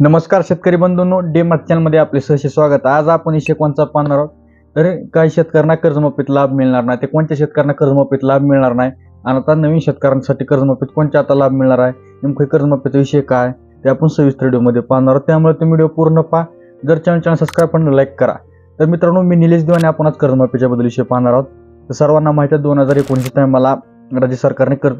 नमस्कार शेतकरी बंधूंनो day mart चॅनलमध्ये आपले सहसे स्वागत. आज आपण विषय कोणचा पाहणार आहोत. तर काही शेतकऱ्यांना कर्जमाफीत लाभ मिळणार नाही. ते कोणत्या शेतकऱ्यांना कर्जमाफीत लाभ मिळणार नाही? आणि आता नवीन शेतकऱ्यांसाठी कर्जमाफीत कोणत्या आता लाभ मिळणार आहे? नेमकं कर्जमाफीचा विषय काय? ते आपण सविस्तर व्हिडिओमध्ये पाहणार आहोत. त्यामुळे तुम्ही व्हिडिओ पूर्ण पहा. जर चॅनल चॅनल सबस्क्राईब पण लाईक करा. तर मित्रांनो मी निलेश दिवाने आपण आज कर्जमाफीच्या बद्दल विषय पाहणार आहोत. तर सर्वांना माहिती आहे दोन हजार एकोणीस टायमाला राज्य सरकारने कर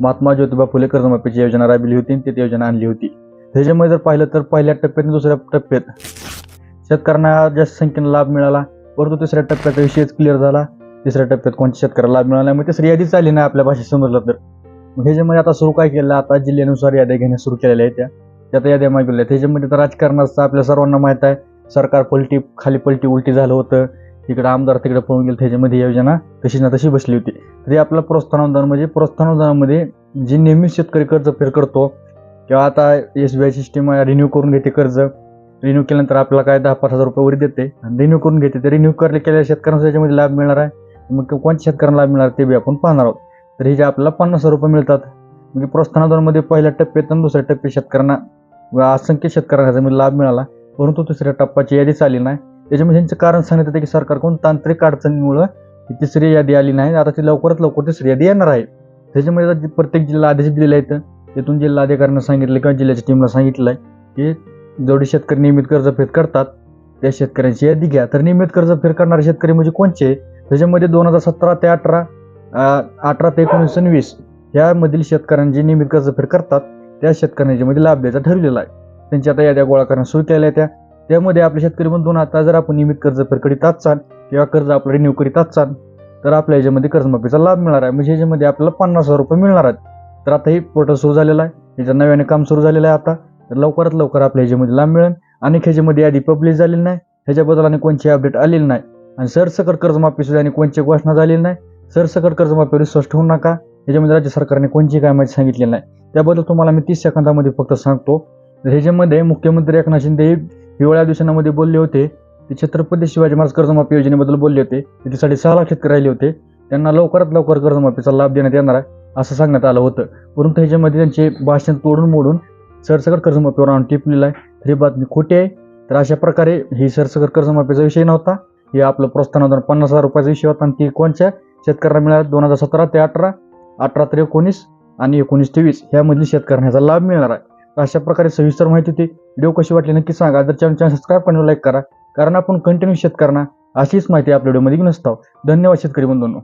महात्मा ज्योतिबा फुले कर्जमाफीची योजना राबविली होती आणि ती योजना आणली होती. त्याच्यामध्ये जर पाहिलं तर पहिल्या टप्प्यात दुसऱ्या टप्प्यात शेतकऱ्यांना जास्त संख्येने लाभ मिळाला परंतु तिसऱ्या टप्प्याचा विषयच क्लिअर झाला. तिसऱ्या टप्प्यात कोणत्या शेतकऱ्याला लाभ मिळाला नाही मग तिसरी यादीच आली नाही आपल्या भाषेत समजलं तर. मग ह्याच्यामध्ये आता सुरू काय केलं? आता जिल्ह्यानुसार याद्या घेण्यास सुरू केलेल्या आहेत त्या. त्या आता याद्या मागवल्या त्याच्यामध्ये तर राजकारणाचं आपल्या सर्वांना माहीत आहे. सरकार पलटी खाली पलटी उलटी झालं होतं. तिकडं आमदार तिकडे पळून गेलं त्याच्यामध्ये योजना तशी ना तशी बसली होती. तरी आपलं प्रोत्साहन अनुदान म्हणजे प्रोत्साहन अनुदानामध्ये जे नेहमी शेतकरी कर्ज फेड करतो किंवा आता S B I system renew करून घेते कर्ज. रिन्यू केल्यानंतर आपल्याला काय दहा पाच हजार रुपये वर देते. आणि रिन्यू करून घेते. ते रिन्यू करले केल्या शेतकऱ्यांना त्याच्यामध्ये लाभ मिळणार आहे. मग कोणत्या शेतकऱ्यांना लाभ मिळणार ते बी आपण पाहणार आहोत. तर हे जे आपल्याला पन्नास हजार रुपये मिळतात म्हणजे प्रोत्साहनामध्ये पहिल्या टप्प्यात आणि दुसऱ्या टप्प्यात शेतकऱ्यांना असंख्य शेतकऱ्यांना ह्याच्यामध्ये लाभ मिळाला. परंतु तिसऱ्या टप्प्याची यादी आली नाही. त्याच्यामध्ये त्यांचं कारण सांगितलं होतं की सरकारकडून तांत्रिक अडचणीमुळं ही तिसरी यादी आली नाही. आता ती लवकरात लवकर तिसरी यादी येणार आहे. त्याच्यामध्ये आता प्रत्येक जिल्हा आदेश दिलेले आहेत तिथून जिल्हा अधिकाऱ्यांना सांगितलं किंवा जिल्ह्याच्या टीमला सांगितलं आहे की जेवढे शेतकरी नियमित कर्जफेड करतात त्या शेतकऱ्यांची यादी घ्या. तर नियमित कर्जफेड करणारे शेतकरी म्हणजे कोणचे? त्याच्यामध्ये दोन हजार सतरा ते अठरा अठरा ते एकोणीस आणि वीस यामधील शेतकऱ्यांची नियमित कर्जफेड करतात त्या शेतकऱ्यांच्या मध्ये लाभ द्यायचा ठरलेला आहे. त्यांच्या आता याद्या गोळा करणं सुरू केल्या त्या. त्यामध्ये आपले शेतकरी बंधून आता जर आपण नियमित कर्जफेड करीत असाल किंवा कर्ज आपलं रिन्यू करीत असाल तर आपल्या याच्यामध्ये कर्जमाफीचा लाभ मिळणार आहे. म्हणजे याच्यामध्ये आपल्याला पन्नास हजार रुपये मिळणार आहेत. तर आता हे पोर्टल सुरू झालेलं आहे. याचं नव्याने काम सुरू झालेलं आहे आता तर लवकरात लवकर आपल्या ह्याच्यामध्ये लाभ मिळेल. आणि ह्याच्यामध्ये यादी पब्लिश झालेली नाही. ह्याच्याबद्दल आणि कोणची अपडेट आलेली नाही. आणि सरसकट कर्जमाफी सुद्धा आणि कोणची घोषणा झालेली नाही. सरसकट कर्जमाफीवर विश्वास ठेवू नका. ह्याच्यामध्ये राज्य सरकारने कोणची काय माहिती सांगितलेली नाही. त्याबद्दल तुम्हाला मी तीस सेकंदामध्ये फक्त सांगतो. तर ह्याच्यामध्ये मुख्यमंत्री एकनाथ शिंदे हे हिवाळ्या दिवसांमध्ये बोलले होते. ते छत्रपती शिवाजी महाराज कर्जमाफी योजनेबद्दल बोलले होते. त्यासाठी सहा लाख शेतकरी राहिले होते. त्यांना लवकरात लवकर कर्जमाफीचा लाभ देण्यात येणार आहे. असं सांगण्यात आलं होतं. परंतु ह्याच्यामध्ये त्यांचे भाषण तोडून मोडून सरसकट कर्जमाफीवर आणून टिपलेलं आहे. तर ही बातमी खोटी आहे. तर अशा प्रकारे ही सरसकट कर्जमाफीचा विषय नव्हता. हे आपलं प्रोत्साहन पन्नास हजार रुपयाचा विषय होता. आणि ती कोणत्या शेतकऱ्यांना मिळाला. दोन हजार सतरा ते अठरा. अठरा ते एकोणीस आणि एकोणीस ते वीस. ह्यामधील शेतकऱ्यांना ह्याचा लाभ मिळणार आहे. तर अशा प्रकारे सविस्तर माहिती होती. व्हिडिओ कशी वाटली नक्की सांगा. जर चॅनल चॅनल सबस्क्राईब पण लाईक करा. कारण आपण कंटिन्यू शेतकऱ्यांना अशीच माहिती आपल्या व्हिडिओमध्ये घेऊन असतो. धन्यवाद शेतकरी बंधूंनो.